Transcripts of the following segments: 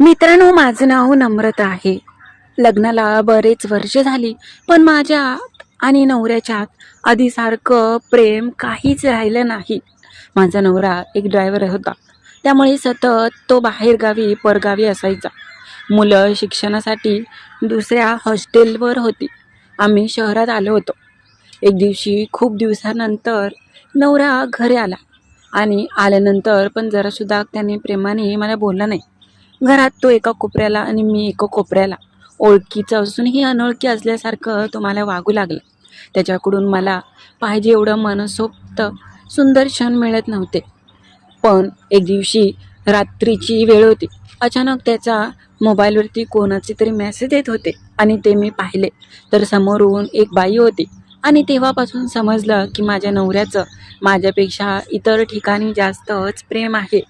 मित्रांनो माझं नाव नम्रता आहे. लग्नाला बरेच वर्ष झाली पण माझ्या आणि नवऱ्याच्यात आधीसारखं प्रेम काहीच राहिलं नाही. माझा नवरा एक ड्रायव्हर होता. त्यामुळे सतत तो बाहेरगावी परगावी असायचा. मुलं शिक्षणासाठी दुसऱ्या हॉस्टेलवर होती. आम्ही शहरात आलो होतो. एक दिवशी खूप दिवसानंतर नवरा घरी आला. आणि आल्यानंतर पण जरासुद्धा त्याने प्रेमाने मला बोलला नाही. घरात तो एका कोपऱ्याला आणि मी एका कोपऱ्याला. ओळखीचं असूनही अनोळखी असल्यासारखं तुम्हाला वागू लागलं. त्याच्याकडून मला पाहिजे एवढं मनसोक्त सुंदर क्षण मिळत नव्हते. पण एक दिवशी रात्रीची वेळ होती. अचानक त्याचा मोबाईलवरती कोणाचे तरी मेसेज येत होते आणि ते मी पाहिले. तर समोरून एक बाई होती आणि तेव्हापासून समजलं की माझ्या नवऱ्याचं माझ्यापेक्षा इतर ठिकाणी जास्तच प्रेम आहे.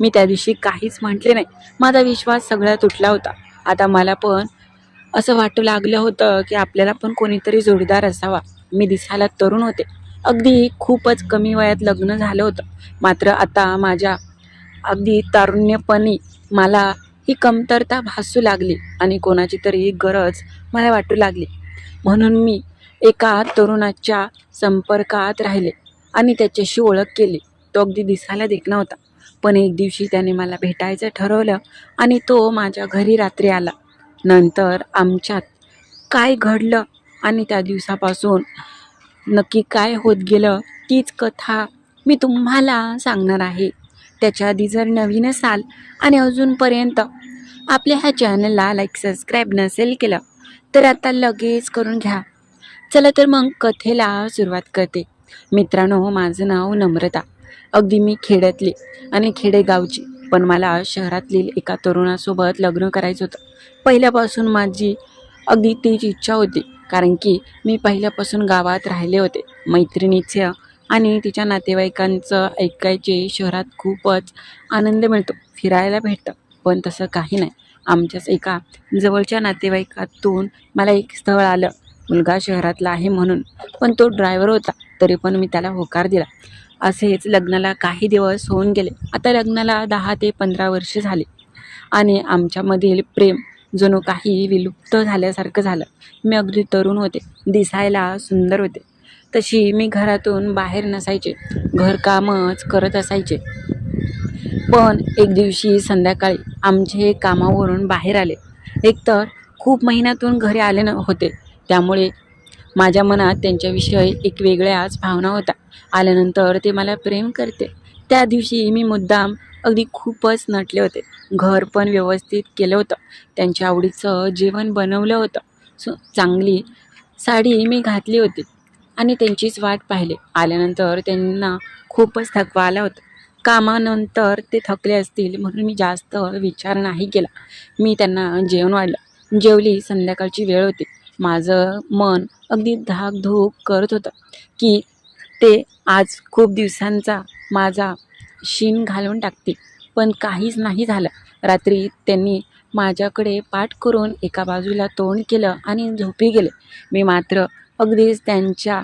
मी त्या दिवशी काहीच म्हटले नाही. माझा विश्वास सगळा तुटला होता. आता मला पण असं वाटू लागलं होतं की आपल्याला पण कोणीतरी जोडीदार असावा. मी दिसायला तरुण होते. अगदी खूपच कमी वयात लग्न झालं होतं. मात्र आता माझ्या अगदी तारुण्यपणी मला ही कमतरता भासू लागली आणि कोणाची तरी गरज मला वाटू लागली. म्हणून मी एका तरुणाच्या संपर्कात राहिले आणि त्याच्याशी ओळख केली. तो अगदी दिसायला देखणा होता. पण एक दिवशी त्याने मला भेटायचं ठरवलं आणि तो माझ्या घरी रात्री आला. नंतर आमच्यात काय घडलं आणि त्या दिवसापासून नक्की काय होत गेलं तीच कथा मी तुम्हाला सांगणार आहे. त्याच्या आधी जर नवीन असाल आणि अजूनपर्यंत आपल्या ह्या चॅनलला लाईक सबस्क्राईब नसेल केलं तर आता लगेच करून घ्या. चला तर मग कथेला सुरुवात करते. मित्रांनो माझं नाव नम्रता. अगदी मी खेड्यातली आणि खेडेगावची. पण मला शहरातील एका तरुणासोबत लग्न करायचं होतं. पहिल्यापासून माझी अगदी तीच इच्छा होती. कारण की मी पहिल्यापासून गावात राहिले होते. मैत्रिणीचे आणि तिच्या नातेवाईकांचं ऐकायचे शहरात खूपच आनंद मिळतो. फिरायला भेटतं. पण तसं काही नाही. आमच्याच एका जवळच्या नातेवाईकातून मला एक स्थळ आलं. मुलगा शहरातला आहे म्हणून. पण तो ड्रायव्हर होता. तरी पण मी त्याला होकार दिला. असेच लग्नाला काही दिवस होऊन गेले. आता लग्नाला दहा ते पंधरा वर्ष झाले. आणि आमच्यामधील प्रेम जणू काही विलुप्त झाल्यासारखं झालं. मी अगदी तरुण होते. दिसायला सुंदर होते. तशी मी घरातून बाहेर नसायचे. घरकामच करत असायचे. पण एक दिवशी संध्याकाळी आमचे कामावरून बाहेर आले. एकतर खूप महिन्यातून घरी आले न होते. त्यामुळे माझ्या मनात त्यांच्याविषयी एक वेगळ्याच भावना होता आल्यानंतर ते मला प्रेम करते. त्या दिवशी मी मुद्दाम अगदी खूपच नटले होते. घर पण व्यवस्थित केलं होतं. त्यांच्या आवडीचं जेवण बनवलं होतं. सो चांगली साडी मी घातली होती आणि त्यांचीच वाट पाहिली. आल्यानंतर त्यांना खूपच थकवा आला होता. कामानंतर ते थकले असतील म्हणून मी जास्त विचार नाही केला. मी त्यांना जेवण वाढलं. जेवली संध्याकाळची वेळ होती. माझं मन अगदी धाकधूक करत होतं की ते आज खूप दिवसांचा माझा शीन घालून टाकतील. पण काहीच नाही झालं. रात्री त्यांनी माझ्याकडे पाठ करून एका बाजूला तोंड केलं आणि झोपी गेले. मी मात्र अगदीच त्यांच्या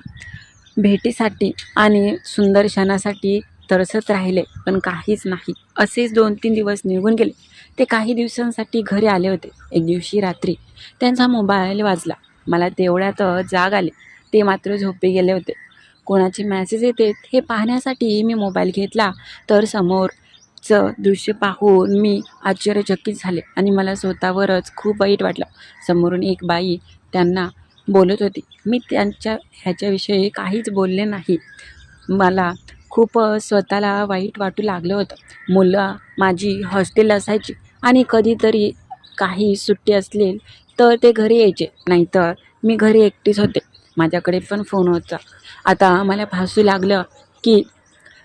भेटीसाठी आणि सुंदर क्षणासाठी तरसत राहिले पण काहीच नाही. असेच दोन तीन दिवस निघून गेले. ते काही दिवसांसाठी घरी आले होते. एक दिवशी रात्री त्यांचा मोबाईल वाजला. मला तेवढ्यात जाग आली. ते मात्र झोपे गेले होते. कोणाचे मॅसेज येते हे पाहण्यासाठी मी मोबाईल घेतला तर समोरचं दृश्य पाहून मी आश्चर्यचकित झाले आणि मला स्वतःवरच खूप वाईट वाटलं. समोरून एक बाई त्यांना बोलत होती. मी त्यांच्या ह्याच्याविषयी काहीच बोलले नाही. मला खूप स्वतःला वाईट वाटू लागलं होतं. मुलं माझी हॉस्टेल असायची. आणि कधीतरी काही सुट्टी असली तर ते घरी यायचे. नाहीतर मी घरी एकटीच होते. माझ्याकडे पण फोन होता. आता मला भासू लागलं की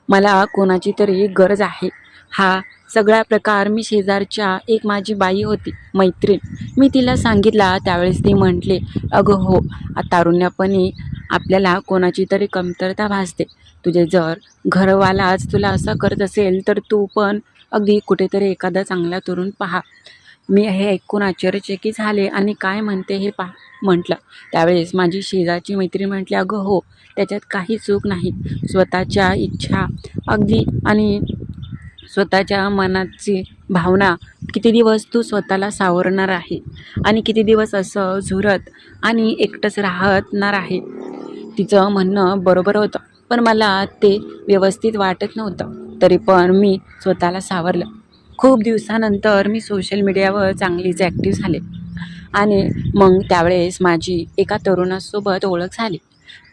मला कोणाची तरी गरज आहे. हा सगळा प्रकार मी शेजारच्या एक माझी बाई होती मैत्रीण. मी तिला सांगितला त्यावेळेस ती म्हटली अगं हो तारुण्यापणी आपल्याला कोणाची तरी कमतरता भासते. तुझे जर घरवालाच तुला असं करत असेल तर तू पण अगदी कुठेतरी एखादा चांगला तरुण पहा. मी हे ऐकून आश्चर्यचकित झाले आणि काय म्हणते हे पा म्हटलं त्यावेळेस माझी शेजारची मैत्रीण म्हटली अगं हो त्याच्यात काही चूक नाही. स्वतःच्या इच्छा अगदी आणि स्वतःच्या मनाची भावना किती दिवस तू स्वतःला सावरणार आहे? आणि किती दिवस असं झुरत आणि एकटंच राहणार आहे? तिचं म्हणणं बरोबर होतं पण मला ते व्यवस्थित वाटत नव्हतं. तरी पण मी स्वतःला सावरलं. खूप दिवसानंतर मी सोशल मीडियावर चांगलीच ॲक्टिव्ह झाले. आणि मग त्यावेळेस माझी एका तरुणासोबत ओळख झाली.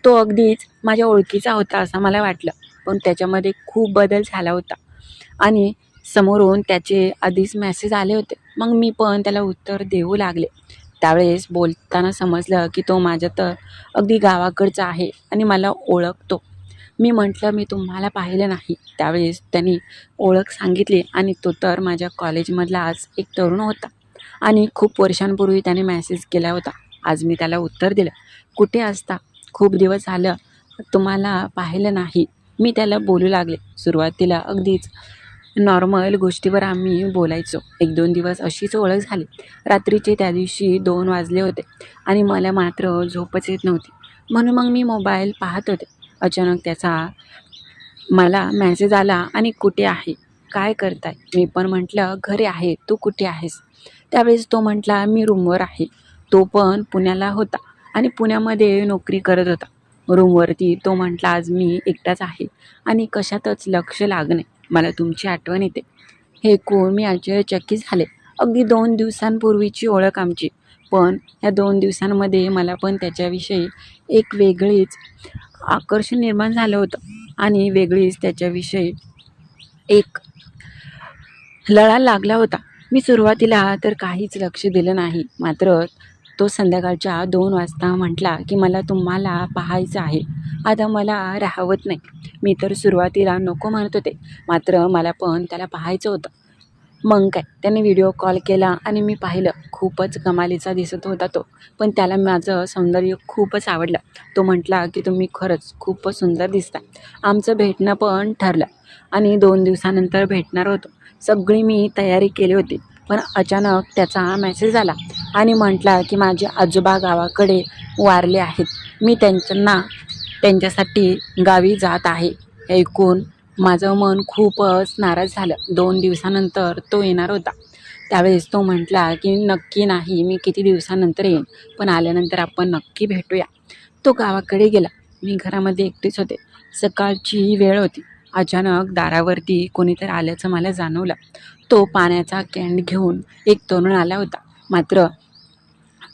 तो अगदीच माझ्या ओळखीचा होता असं मला वाटलं. पण त्याच्यामध्ये खूप बदल झाला होता. आणि समोरून त्याचे आधीच मेसेज आले होते. मग मी पण त्याला उत्तर देऊ लागले. त्यावेळेस बोलताना समजलं की तो माझ्या तर अगदी गावाकडचा आहे आणि मला ओळखतो. मी म्हटलं मी तुम्हाला पाहिलं नाही. त्यावेळेस त्यांनी ओळख सांगितली आणि तो तर माझ्या कॉलेजमधलाच एक तरुण होता आणि खूप वर्षांपूर्वी त्याने मेसेज केला होता. आज मी त्याला उत्तर दिलं. कुठे असता? खूप दिवस झालं तुम्हाला पाहिलं नाही. मी त्याला बोलू लागले. सुरुवातीला अगदीच नॉर्मल गोष्टीवर आम्ही बोलायचो. एक दोन दिवस अशीच ओळख झाली. रात्रीचे त्या दिवशी दोन वाजले होते आणि मला मात्र झोपच येत नव्हती. म्हणून मग मी मोबाईल पाहत होते. अचानक त्याचा मला मॅसेज आला आणि कुठे आहे? काय करताय? मी पण म्हटलं घरी आहे. तू कुठे आहेस? त्यावेळेस तो म्हटला मी रूमवर आहे. तो पण पुण्याला होता आणि पुण्यामध्ये नोकरी करत होता. रूमवरती तो म्हटला आज मी एकटाच आहे आणि कशातच लक्ष लागणे मला तुमची आठवण येते. हे ऐकून मी आश्चर्यचकित झाले. अगदी दोन दिवसांपूर्वीची ओळख आमची. पण या दोन दिवसांमध्ये मला पण त्याच्याविषयी एक वेगळीच आकर्षण निर्माण झालं होतं. आणि वेगळीच त्याच्याविषयी एक लळा लागला होता. मी सुरुवातीला तर काहीच लक्ष दिलं नाही. मात्र तो संध्याकाळच्या दोन वाजता म्हटला की मला तुम्हाला पाहायचं आहे. आता मला राहवत नाही. मी तर सुरुवातीला नको म्हणत होते. मात्र मला पण त्याला पाहायचं होतं. मग काय त्याने व्हिडिओ कॉल केला आणि मी पाहिलं खूपच कमालीचा दिसत होता तो. पण त्याला माझं सौंदर्य खूपच आवडलं. तो म्हटला की तुम्ही खरंच खूपच सुंदर दिसता आमचं भेटणं पण ठरलं. आणि दोन दिवसानंतर भेटणार होतो. सगळी मी तयारी केली होती. पण अचानक त्याचा मेसेज आला आणि म्हटला की माझे आजोबा गावाकडे वारले आहेत. मी त्यांच्यांना त्यांच्यासाठी गावी जात आहे. ऐकून माझं मन खूपच नाराज झालं. दोन दिवसानंतर तो येणार होता. त्यावेळेस तो म्हटला की नक्की नाही मी किती दिवसानंतर येईन. पण आल्यानंतर आपण नक्की भेटूया. तो गावाकडे गेला. मी घरामध्ये एकटीच होते. सकाळची वेळ होती. अचानक दारावरती कोणीतरी आल्याचं मला जाणवलं. तो पाण्याचा कॅन्ड घेऊन एक तरुण आला होता. मात्र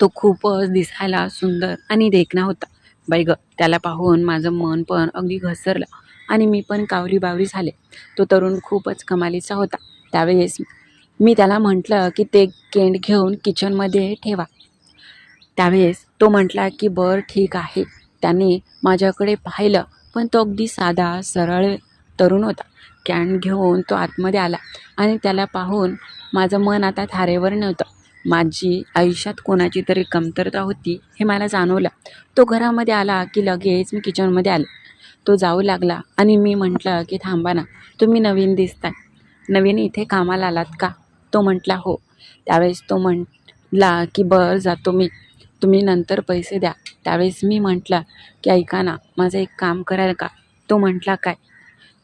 तो खूपच दिसायला सुंदर आणि देखणा होता. बाई ग त्याला पाहून माझं मन पण अगदी घसरलं. आणि मी पण कावरी बावरी झाले. तो तरुण खूपच कमालीचा होता. त्यावेळेस मी त्याला म्हटलं की ते केंड घेऊन किचनमध्ये ठेवा. त्यावेळेस तो म्हटला की बरं ठीक आहे. त्याने माझ्याकडे पाहिलं पण तो अगदी साधा सरळ तरुण होता. कॅन घेऊन तो आतमध्ये आला आणि त्याला पाहून माझं मन आता थारेवर नव्हतं. माझी आयुष्यात कोणाची तरी कमतरता होती हे मला जाणवलं. तो घरामध्ये आला की लगेच मी किचनमध्ये आले. तो जाऊ लागला आणि मी म्हटलं की थांबा ना तुम्ही नवीन दिसताय. नवीन इथे कामाला आलात का? तो म्हटला हो. त्यावेळेस तो म्हटला की बरं जातो मी. तुम्ही नंतर पैसे द्या. त्यावेळेस मी म्हटलं की ऐका ना माझं एक काम कराल का? तो म्हटला काय?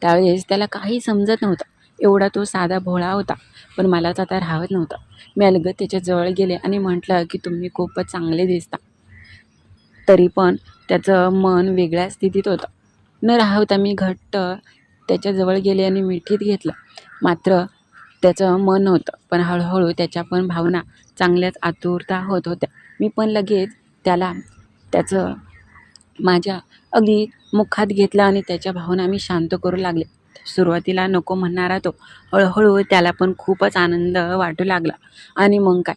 त्यावेळेस त्याला काही समजत नव्हतं. एवढा तो साधा भोळा होता पण मला तर आता राहत नव्हता. मी अलगत त्याच्याजवळ गेले आणि म्हटलं की तुम्ही खूपच चांगले दिसता. तरी पण त्याचं मन वेगळ्या स्थितीत होतं. न राहवता मी घट्ट त्याच्याजवळ गेले आणि मिठीत घेतलं. मात्र त्याचं मन होतं पण हळूहळू त्याच्या पण भावना चांगल्याच आतुरता होत होत्या. मी पण लगेच त्याला त्याचं माझ्या अगदी मुखात घेतलं आणि त्याच्या भावना मी शांत करू लागले. सुरुवातीला नको म्हणणारा तो हळूहळू त्याला पण खूपच आनंद वाटू लागला. आणि मग काय?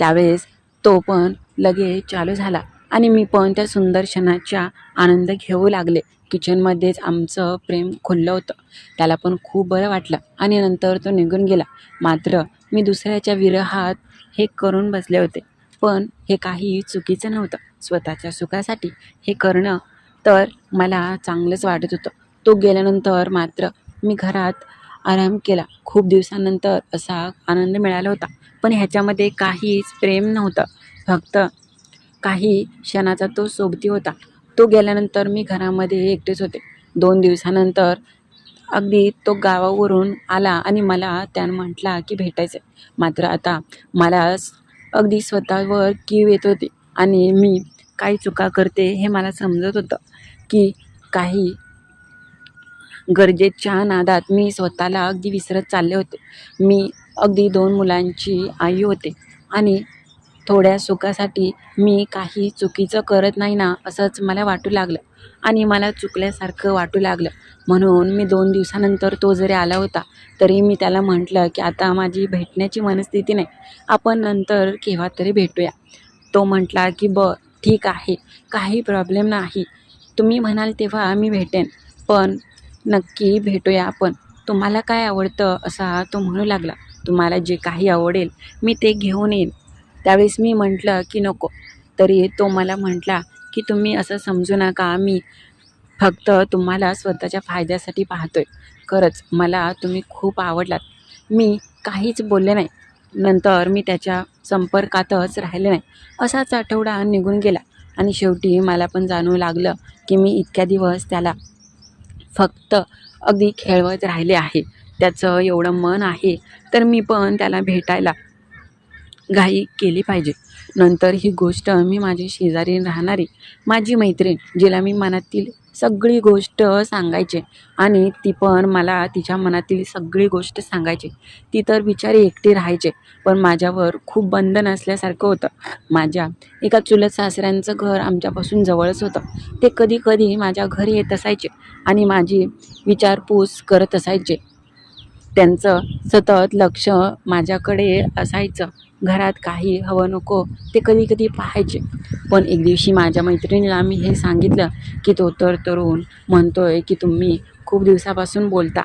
त्यावेळेस तो पण लगेच चालू झाला. आणि मी पण त्या सुंदर क्षणाचा आनंद घेऊ लागले. किचनमध्येच आमचं प्रेम खुललं होतं. त्याला पण खूप बरं वाटलं आणि नंतर तो निघून गेला. मात्र मी दुसऱ्याच्या विरहात हे करून बसले होते. पण हे काही चुकीचं नव्हतं. स्वतःच्या सुखासाठी हे करणं तर मला चांगलंच वाटत होतं. तो गेल्यानंतर मात्र मी घरात आराम केला. खूप दिवसानंतर असा आनंद मिळाला होता. पण ह्याच्यामध्ये काहीच प्रेम नव्हतं. फक्त काही क्षणाचा तो सोबती होता. तो गेल्यानंतर मी घरामध्ये एकटेच होते. दोन दिवसानंतर अगदी तो गावावरून आला आणि मला त्यानं म्हटला की भेटायचं आहे मात्र आता मला स- अगदी स्वतःवर कीव येत होती आणि मी काही चुका करते हे मला समजत होतं की काही गरजेच्या नादात मी स्वतःला अगदी विसरत चालले होते. मी अगदी दोन मुलांची आई होते आणि थोड्या सुखासाठी मी काही चुकीचं करत नाही ना असंच मला वाटू लागलं. आणि मला चुकल्यासारखं वाटू लागलं. म्हणून मी दोन दिवसानंतर तो जरी आला होता तरी मी त्याला म्हटलं की आता माझी भेटण्याची मनस्थिती नाही. आपण नंतर केव्हा तरी भेटूया. तो म्हटला की ब ठीक आहे. काही प्रॉब्लेम नाही. तुम्ही म्हणाल तेव्हा मी भेटेन. पण नक्की भेटूया आपण. तुम्हाला काय आवडतं? असा तो म्हणू लागला. तुम्हाला जे काही आवडेल मी ते घेऊन येईन. त्यावेळेस मी म्हटलं की नको. तरी तो मला म्हटला की तुम्ही असं समजू नका मी फक्त तुम्हाला स्वतःच्या फायद्यासाठी पाहतोय. खरंच मला तुम्ही खूप आवडलात. मी काहीच बोलले नाही. नंतर मी त्याच्या संपर्कातच राहिले नाही. असाच आठवडा निघून गेला आणि शेवटी मला पण जाणू लागलं की मी इतक्या दिवस त्याला फक्त अगदी खेळवत राहिले आहे. त्याचं एवढं मन आहे तर मी पण त्याला भेटायला घाई केली पाहिजे. नंतर ही गोष्ट मी माझी शेजारी राहणारी माझी मैत्रीण जिला मी मनातील सगळी गोष्ट सांगायचे आणि ती पण मला तिच्या मनातील सगळी गोष्ट सांगायची. ती तर बिचारी एकटी राहायचे पण माझ्यावर खूप बंधन असल्यासारखं होतं. माझ्या एका चुलत सासऱ्यांचं घर आमच्यापासून जवळच होतं. ते कधी कधी माझ्या घरी येत असायचे आणि माझी विचारपूस करत असायचे. त्यांचं सतत लक्ष माझ्याकडे असायचं. घरात काही हवं नको ते कधी कधी पाहायचे. पण एक दिवशी माझ्या मैत्रिणीला मी हे सांगितलं की तो तर तरुण म्हणतो आहे की तुम्ही खूप दिवसापासून बोलता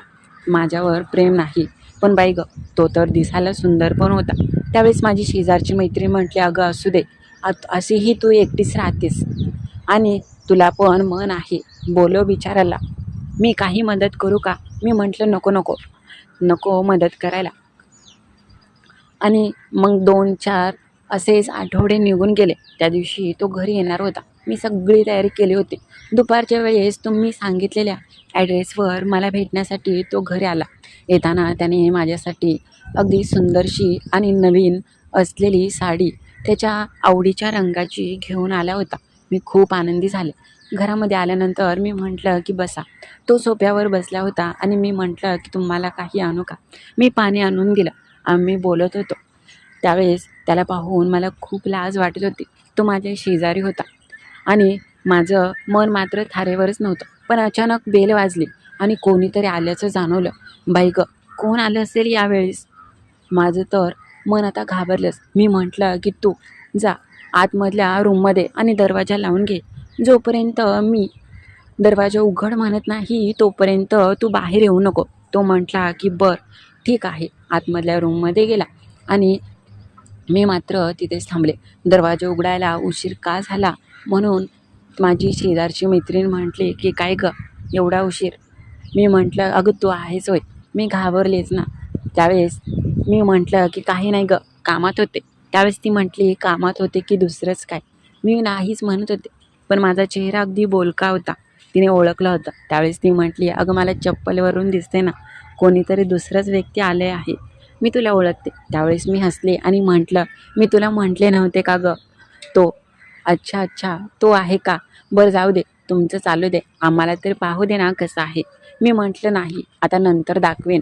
माझ्यावर प्रेम नाही. पण बाई ग तो तर दिसायला सुंदर पण होता. त्यावेळेस माझी शेजारची मैत्रीण म्हटली अगं असू दे. आत अशीही तू एकटीच राहतेस. आणि तुला पण मन आहे. बोलो विचारायला मी काही मदत करू का? मी म्हटलं नको नको. नको मदत करायला. आणि मग दोन चार असेच आठवडे निघून गेले. त्या दिवशी तो घरी येणार होता. मी सगळी तयारी केली होती. दुपारच्या वेळेस तुम्ही सांगितलेल्या ॲड्रेसवर मला भेटण्यासाठी तो घरी आला. येताना त्याने माझ्यासाठी अगदी सुंदरशी आणि नवीन असलेली साडी त्याच्या आवडीच्या रंगाची घेऊन आला होता. मी खूप आनंदी झाले. घरामध्ये आल्यानंतर मी म्हटलं की बसा. तो सोप्यावर बसला होता आणि मी म्हटलं की तुम्हाला काही आणू का? मी पाणी आणून दिलं. आम्ही बोलत होतो. त्यावेळेस त्याला पाहून मला खूप लाज वाटत होती. तो माझ्या शेजारी होता आणि माझं मन मात्र थारेवरच नव्हतं. पण अचानक बेल वाजली आणि कोणीतरी आल्याचं जाणवलं. बाई ग कोण आलं असेल यावेळेस? माझं तर मन आता घाबरलंच. मी म्हटलं की तू जा आतमधल्या रूममध्ये आणि दरवाजा लावून घे. जोपर्यंत मी दरवाजा उघड म्हणत नाही तोपर्यंत तू बाहेर येऊ नको. तो म्हटला की बर ठीक आहे. आतमधल्या रूममध्ये गेला. आणि मी मात्र तिथेच थांबले. दरवाजा उघडायला उशीर का झाला? म्हणून माझी शेजारची मैत्रीण म्हटली की काय ग? एवढा उशीर. मी म्हटलं अगं तू आहेच होय. मी घाबरलेच ना. त्यावेळेस मी म्हटलं की काही नाही ग. कामात होते. त्यावेळेस ती म्हटली कामात होते की दुसरंच काय? मी नाहीच म्हणत होते पण माझा चेहरा अगदी बोलका होता. तिने ओळखलं होतं. त्यावेळेस ती म्हटली अगं मला चप्पलवरून दिसते ना. कोणीतरी दुसरंच व्यक्ती आले आहे. मी तुला ओळखते. त्यावेळेस मी हसले आणि म्हटलं मी तुला म्हटले नव्हते का गं? तो. अच्छा अच्छा. तो आहे का? बरं जाऊ दे. तुमचं चालू दे. आम्हाला तरी पाहू दे ना कसं आहे. मी म्हटलं नाही. आता नंतर दाखवेन.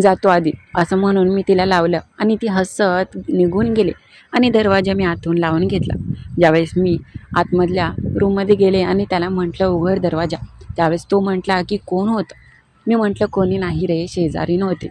जातो आधी. असं म्हणून मी तिला लावलं आणि ती हसत निघून गेले आणि दरवाजा मी आतून लावून घेतला. ज्यावेळेस मी आतमधल्या रूममध्ये गेले आणि त्याला म्हटलं उघड दरवाजा. त्यावेळेस तो म्हटला की कोण होतं? मी म्हटलं कोणी नाही रे शेजारी नव्हते.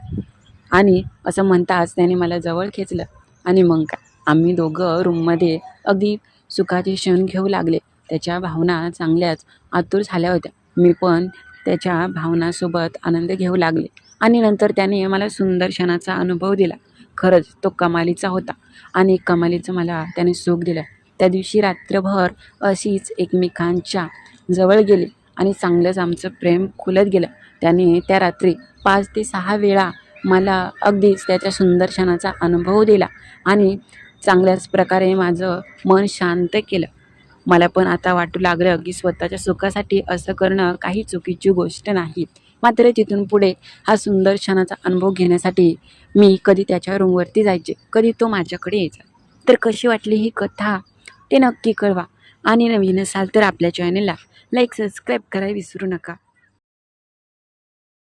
आणि असं म्हणताच त्याने मला जवळ खेचलं. आणि मग काय आम्ही दोघं रूममध्ये अगदी सुखाचे क्षण घेऊ लागले. त्याच्या भावना चांगल्याच आतुर झाल्या होत्या. मी पण त्याच्या भावनासोबत आनंद घेऊ लागले. आणि नंतर त्याने मला सुंदर क्षणाचा अनुभव दिला. खरंच तो कमालीचा होता. आणि कमालीचं मला त्याने सुख दिलं. त्या दिवशी रात्रभर अशीच एकमेकांच्या जवळ गेली आणि चांगलंच आमचं प्रेम खुलत गेलं. त्याने त्या रात्री पाच ते सहा वेळा मला अगदीच त्याच्या सुंदर क्षणाचा अनुभव दिला आणि चांगल्याच प्रकारे माझं मन शांत केलं. मला पण आता वाटू लागलं की स्वतःच्या सुखासाठी असं करणं काही चुकीची गोष्ट नाही. मात्र तिथून पुढे हा सुंदर क्षणाचा अनुभव घेण्यासाठी मी कधी त्याच्या रूमवरती जायचे कधी तो माझ्याकडे यायचा. तर कशी वाटली ही कथा? ते नक्की कळवा. आणि नवीन असाल तर आपल्या चॅनलला लाईक सबस्क्राईब करायला विसरू नका.